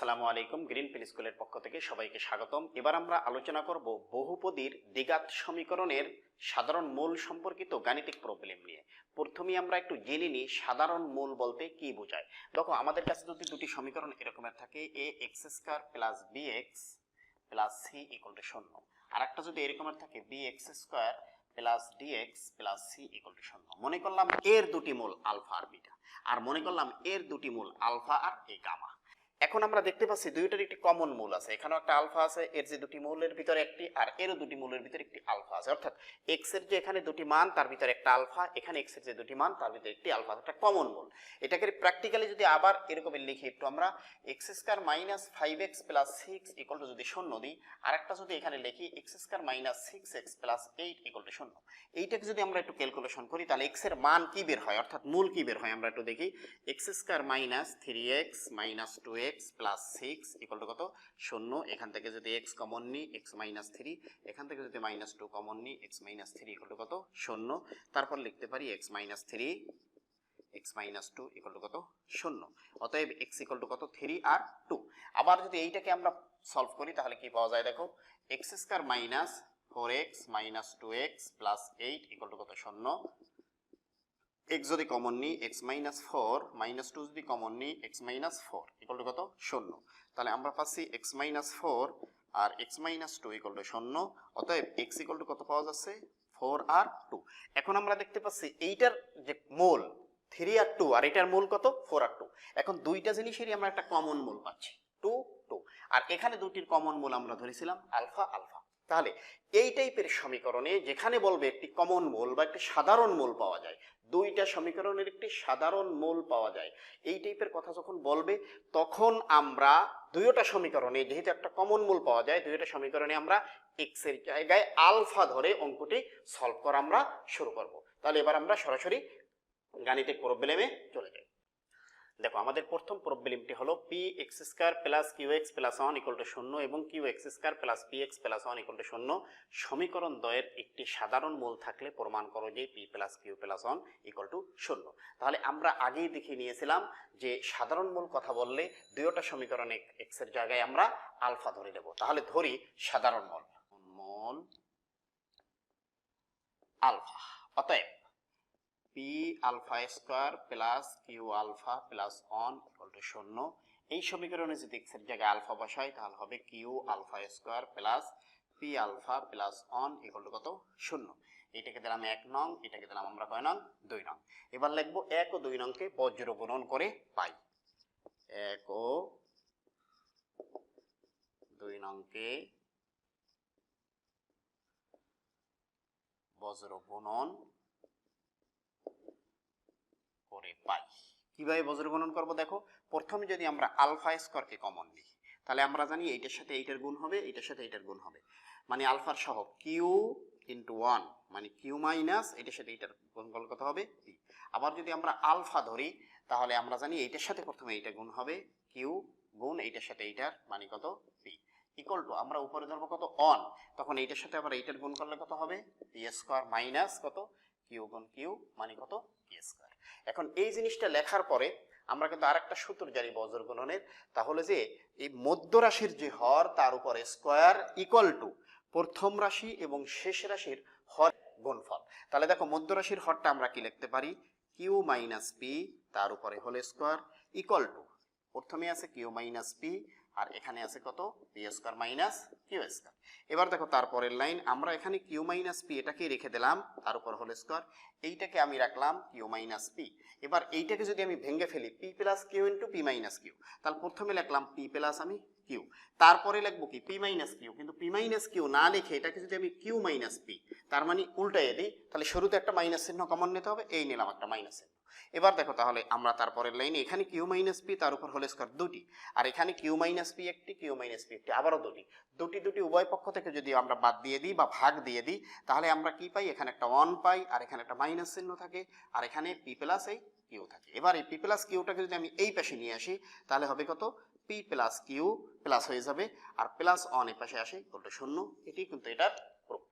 আসসালামু আলাইকুম, green pin স্কুলের পক্ষ থেকে সবাইকে স্বাগতম। এবার আমরা আলোচনা করব বহুপদীর দ্বিঘাত সমীকরণের সাধারণ মূল সম্পর্কিত গাণিতিক প্রবলেম নিয়ে। প্রথমেই আমরা একটু জেনে নিই সাধারণ মূল বলতে কি বোঝায়। দেখো, আমাদের কাছে যদি দুটি সমীকরণ এরকমের থাকে a x square plus b x plus c equal to শূন্য। আর একটা যদি এরকমের থাকে b x square plus d x plus c equal to শূন্য। মনে করলাম এর দুটি মূল আলফা আর বিটা, আর মনে করলাম এর দুটি মূল আলফা আর এই গামা। এখন আমরা দেখতে পাচ্ছি দুইটার একটি কমন মূল আছে। এখানেও একটা আলফা আছে, এর যে দুটি মূলের ভিতরে একটি, আর এরও দুটি মূলের ভিতরে একটি আলফা আছে। অর্থাৎ এক্সের যে এখানে দুটি মান, তার ভিতরে একটা আলফা, এখানে এক্সের যে দুটি মান, তার ভিতরে একটি আলফা। একটা কমন মূল। এটাকে প্র্যাকটিক্যালি যদি আবার এরকম লিখি, একটু আমরা x square minus five x plus six equal to যদি শূন্য দিই আর একটা যদি এখানে লিখি x square minus six x plus eight equal to শূন্য। এইটাকে যদি আমরা একটু ক্যালকুলেশন করি, তাহলে এক্সের মান কি বের হয়? অর্থাৎ মূল কি বের হয়? আমরা একটু দেখি। X square minus three x minus two x plus six equal কত? শূন্য। এখান থেকে যদি এক্স কমন নিই এক্স মাইনাস থ্রি এখান থেকে যদি মাইনাস টু কমন নিই এক্স মাইনাস থ্রি ইকুয়াল কত? শূন্য। তারপর লিখতে পারি x minus three x minus two equal কত? শূন্য। অতএব এক্স ইকুয়াল কত? থ্রি আর টু আবার যদি এইটাকে আমরা সলভ করি, তাহলে কি পাওয়া যায় দেখো? X square minus four x minus two x plus eight equal কত? শূন্য। এক্স যদি কমন নিই x minus four minus two যদি কমন নিই x minus four equal to কত? শূন্য। তাহলে আমরা পাচ্ছি x minus four R x minus two equal to শূন্য, অতএব এক্স ইকুয়াল টু কত পাওয়া যাচ্ছে? ফোর আর টু এখন আমরা দেখতে পাচ্ছি এইটার যে মোল থ্রি আর টু আর এটার মূল কত? ফোর আর টু এখন দুইটা জিনিসেরই আমরা একটা কমন মূল পাচ্ছি টু টু আর এখানে দুটির কমন মূল আমরা ধরেছিলাম আলফা আলফা তাহলে এই টাইপের সমীকরণে যেখানে বলবে একটি কমন মূল বা একটি সাধারণ মূল পাওয়া যায় দুইটা সমীকরণের একটি সাধারণ মূল পাওয়া যায়। এই টাইপের কথা যখন বলবে, তখন আমরা দুইটা সমীকরণে, যেহেতু একটা কমন মূল পাওয়া যায়, দুইটা সমীকরণে আমরা এক্সের জায়গায় আলফা ধরে অঙ্কটি সলভ করা আমরা শুরু করব। তাহলে এবার আমরা সরাসরি গাণিতিক প্রবলেমে চলে যাই। দেখো, আমাদের প্রথম প্রবলেমটি হলো p x square plus q x plus one equal to শূন্য এবং q x square plus p x plus one equal to শূন্য সমীকরণ দ্বয়ের একটি সাধারণ মূল থাকলে প্রমাণ করো যে p plus q plus one equal to শূন্য। তাহলে আমরা আগেই দেখিয়ে নিয়েছিলাম যে সাধারণ মূল কথা বললে দুইটা সমীকরণে এক্সের জায়গায় আমরা আলফা ধরে দেব তাহলে ধরি সাধারণ মূল। মূল আলফা অতএব p alpha square plus q alpha plus one equal to শূন্য। এই সমীকরণে যদি এক্সের জায়গায় আলফা বসাই, তাহলে হবে q alpha square plus p alpha plus one equal to কত? শূন্য। এটাকে দিলাম এক নং, এটাকে দিলাম আমরা কয় নং? দুই নং। এবার লিখব এক ও দুই নংকে বজ্র গুণন করে পাই। এক ও দুই নংকে বজ্র গুণন করে পাই। কীভাবে বজ্রগণন করব দেখো? প্রথমে যদি আমরা আলফা স্কোয়ারকে কমন নিই, তাহলে আমরা জানি এইটার সাথে এইটার গুণ হবে, এইটার সাথে এইটার গুণ হবে। মানে আলফার সহ কিউ ইন্টু ওয়ান মানে কিউ মাইনাস এটার সাথে এইটার গুণফল কত হবে? পি আবার যদি আমরা আলফা ধরি, তাহলে আমরা জানি এইটার সাথে প্রথমে এইটা গুণ হবে কিউ গুণ এইটার সাথে এইটার মানে কত? পি ইকুয়াল টু আমরা উপরে ধরবো কত? অন তখন এইটার সাথে আবার এইটার গুণ করলে কত হবে? পি স্কোয়ার মাইনাস কত? কিউ গুণ কিউ মানে কত? পি স্কোয়ার এখন এই জিনিসটা লেখার পরে আমরা কিন্তু আরেকটা সূত্র জানি বজ্র গণনের। তাহলে যে এই মধ্য রাশির যে হর, তার উপরে স্কোয়ার ইকুয়াল টু প্রথম রাশি এবং শেষ রাশির হর গুণফল। তাহলে দেখো, মধ্য রাশির হরটা আমরা কি লিখতে পারি? কিউ মাইনাস পি তার উপরে হোল স্কোয়ার ইকুয়াল টু প্রথমে আছে কিউ মাইনাস পি আর এখানে আছে কত? P square minus q square এবার দেখো তারপরের লাইন আমরা এখানে কিউ মাইনাস পি এটাকে রেখে দিলাম, তার উপর হোল স্কোয়ার এইটাকে আমি রাখলাম কিউ মাইনাস পি এবার এইটাকে যদি আমি ভেঙে ফেলি p plus q into p minus q তাহলে প্রথমে লিখলাম পি প্লাস আমি কিউ তারপরে লিখব কি? পি মাইনাস কিউ কিন্তু পি মাইনাস কিউ না লিখে এটাকে যদি আমি কিউ মাইনাস পি তার মানে উল্টাইয়ে দিই, তাহলে শুরুতে একটা মাইনাস চিহ্ন কমন নিতে হবে, এই নিলাম একটা মাইনাস চিহ্ন। এবার দেখো তাহলে আমরা তারপরের লাইনে এখানে কিউ মাইনাস পি তার উপর হোল স্কোয়ার দুটি। আর এখানে কিউ মাইনাস পি একটি কিউ মাইনাস পি একটি, আবারও দুটি। দুটি দুটি উভয় পক্ষ থেকে যদি আমরা বাদ দিয়ে দিই বা ভাগ দিয়ে দিই, তাহলে আমরা কি পাই? এখানে একটা ওয়ান পাই, আর এখানে একটা মাইনাস চিহ্ন থাকে, আর এখানে পি প্লাস এই কিউ থাকে। এবার এই পি প্লাস কিউটাকে যদি আমি এই পাশে নিয়ে আসি, তাহলে হবে কত? পি প্লাস কিউ প্লাস হয়ে যাবে, আর প্লাস অন এ পাশে আসে ইকুয়াল শূন্য। এটি কিন্তু এটার